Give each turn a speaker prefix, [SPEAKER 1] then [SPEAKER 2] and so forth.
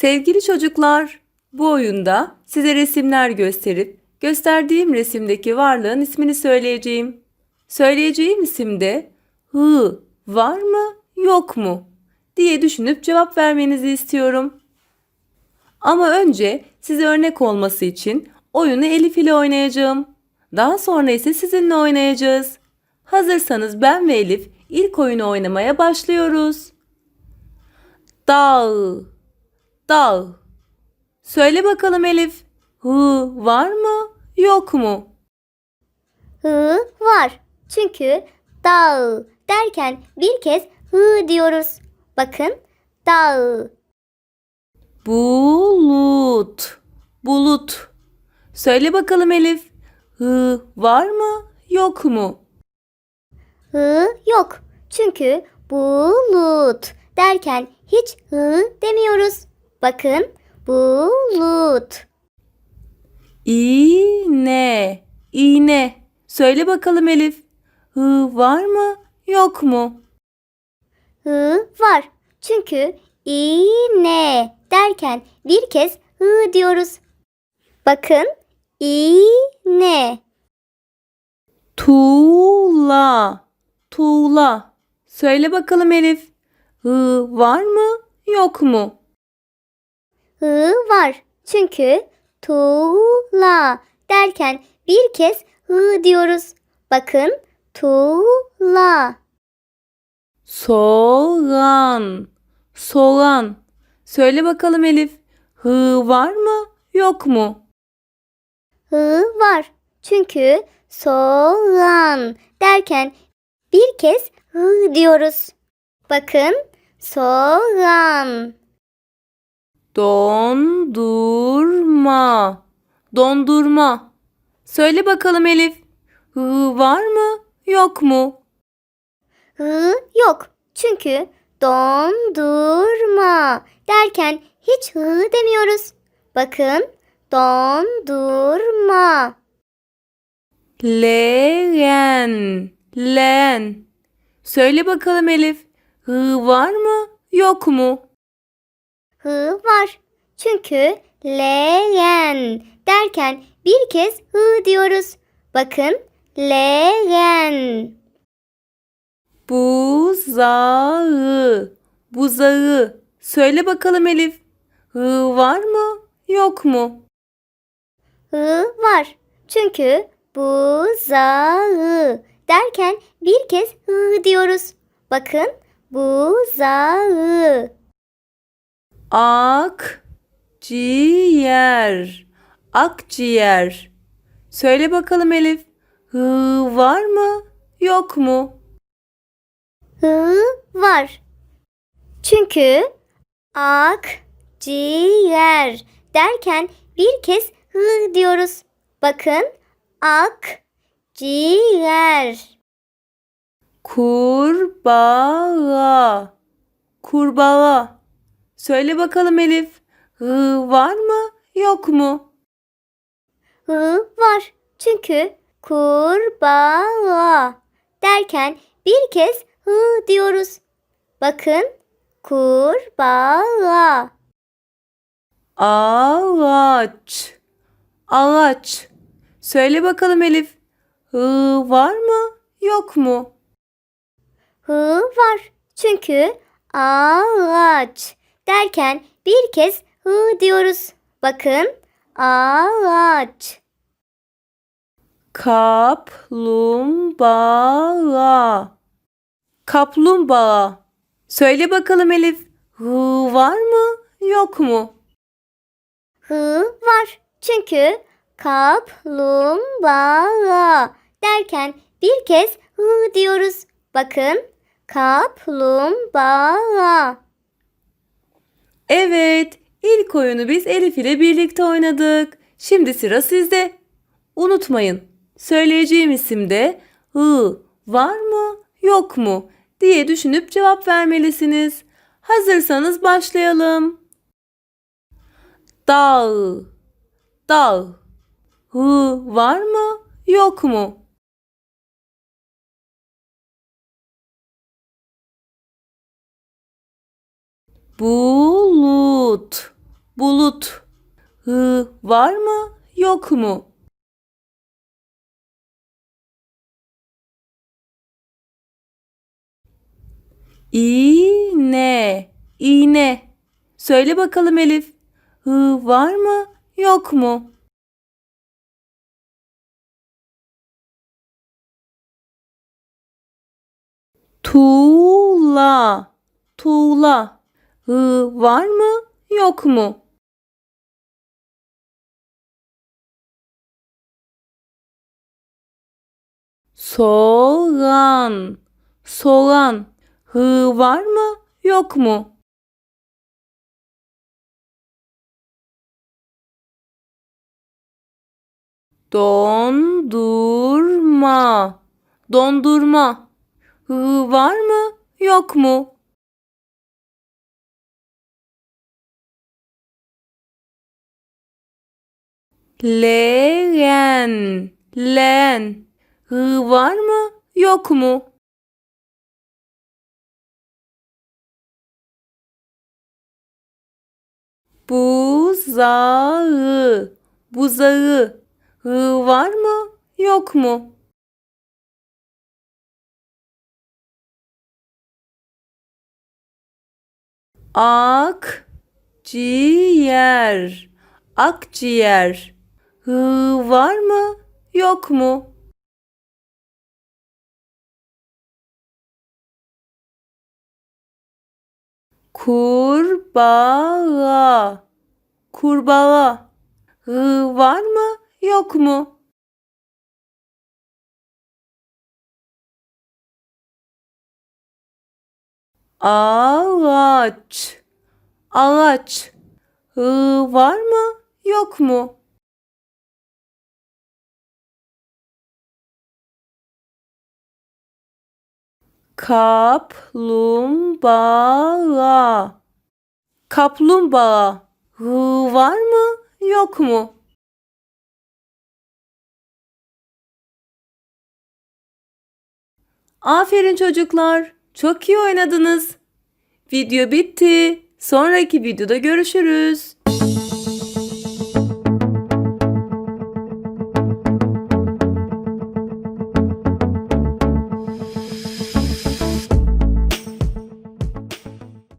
[SPEAKER 1] Sevgili çocuklar, bu oyunda size resimler gösterip gösterdiğim resimdeki varlığın ismini söyleyeceğim. Söyleyeceğim isimde hı var mı yok mu diye düşünüp cevap vermenizi istiyorum. Ama önce size örnek olması için oyunu Elif ile oynayacağım. Daha sonra ise sizinle oynayacağız. Hazırsanız ben ve Elif ilk oyunu oynamaya başlıyoruz. Dağ, dağ. Söyle bakalım Elif. Hı var mı yok mu?
[SPEAKER 2] Hı var. Çünkü dağ derken bir kez hı diyoruz. Bakın dağ.
[SPEAKER 1] Bulut, bulut. Söyle bakalım Elif. Hı var mı yok mu?
[SPEAKER 2] Hı yok. Çünkü bulut derken hiç hı demiyoruz. Bakın bulut.
[SPEAKER 1] İğne, iğne. Söyle bakalım Elif. Hı var mı yok mu?
[SPEAKER 2] Hı var. Çünkü iğne derken bir kez hı diyoruz. Bakın iğne.
[SPEAKER 1] Tuğla, tuğla. Söyle bakalım Elif. Hı var mı yok mu?
[SPEAKER 2] Hı var. Çünkü tuğla derken bir kez hı diyoruz. Bakın tuğla.
[SPEAKER 1] Soğan, soğan. Söyle bakalım Elif. Hı var mı yok mu?
[SPEAKER 2] Hı var. Çünkü soğan derken bir kez hı diyoruz. Bakın soğan.
[SPEAKER 1] Dondurma, dondurma. Söyle bakalım Elif. Hı var mı yok mu?
[SPEAKER 2] Hı yok. Çünkü dondurma derken hiç hı demiyoruz. Bakın dondurma.
[SPEAKER 1] Leğen, leğen. Söyle bakalım Elif. Hı var mı yok mu?
[SPEAKER 2] Hı var. Çünkü leğen derken bir kez hı diyoruz. Bakın leğen.
[SPEAKER 1] Buzağı, buzağı. Söyle bakalım Elif. Hı var mı yok mu?
[SPEAKER 2] Hı var. Çünkü buzağı derken bir kez hı diyoruz. Bakın buzağı.
[SPEAKER 1] Akciğer, akciğer. Söyle bakalım Elif. Hı var mı yok mu?
[SPEAKER 2] Hı var. Çünkü ak ciğer derken bir kez hı diyoruz. Bakın ak ciğer.
[SPEAKER 1] Kurbağa, kurbağa. Söyle bakalım Elif. Hı var mı yok mu?
[SPEAKER 2] Hı var. Çünkü kurbağa derken bir kez hı diyoruz. Bakın kurbağa.
[SPEAKER 1] Ağaç, ağaç. Söyle bakalım Elif. Hı var mı yok mu?
[SPEAKER 2] Hı var. Çünkü ağaç derken bir kez hı diyoruz. Bakın ağaç.
[SPEAKER 1] Kaplumbağa. Kaplumbağa. Söyle bakalım Elif. Hı var mı yok mu?
[SPEAKER 2] Hı var. Çünkü kaplumbağa derken bir kez hı diyoruz. Bakın kaplumbağa.
[SPEAKER 1] Evet, ilk oyunu biz Elif ile birlikte oynadık. Şimdi sıra sizde. Unutmayın, söyleyeceğim isimde hı var mı yok mu diye düşünüp cevap vermelisiniz. Hazırsanız başlayalım. Dağ, dağ. Hı var mı yok mu? Bulut, bulut. Hı var mı yok mu? İğne, iğne. Söyle bakalım Elif. Hı var mı yok mu? Tuğla, tuğla. Hı var mı yok mu? Soğan, soğan. Hı var mı yok mu? Dondurma, dondurma. Hı var mı yok mu? Leğen, leğen. Hı var mı yok mu? Buzağı, buzağı. Hı var mı yok mu? Akciğer, akciğer. Hı var mı yok mu? Kurbağa, kurbağa. Hı var mı yok mu? Ağaç, ağaç. Hı var mı yok mu? Kaplumbağa, kaplumbağa. Hı var mı yok mu? Aferin çocuklar. Çok iyi oynadınız. Video bitti. Sonraki videoda görüşürüz.